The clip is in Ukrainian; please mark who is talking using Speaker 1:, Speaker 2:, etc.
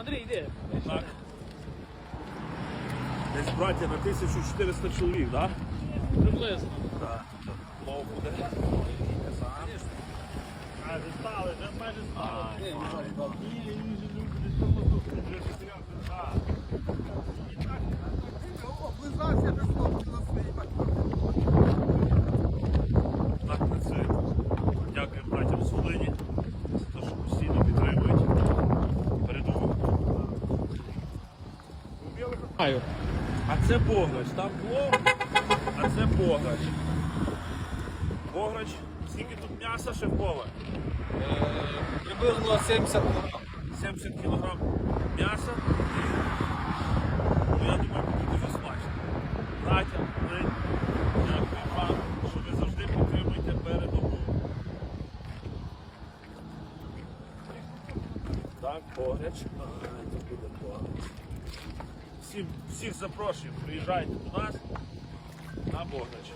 Speaker 1: Андрій, йди.
Speaker 2: Так. Десь браття на 1400 чоловік, так?
Speaker 1: Приблизно.
Speaker 2: Так. Лов буде. Стали, вже майже стали.
Speaker 1: Маю.
Speaker 2: А це Бограч, там плов, а це Бограч. Бограч, скільки тут м'яса ще повар?
Speaker 1: Приблизно 70 кг.
Speaker 2: 70 кг м'яса. Ну, я думаю, буде дуже смачно. Браття, ви, дякую вам, що ви завжди підтримуєте передову. Так, Бограч. Ага, це буде Бограч. Всім, всіх запрошуємо, приїжджайте до нас на Бограч.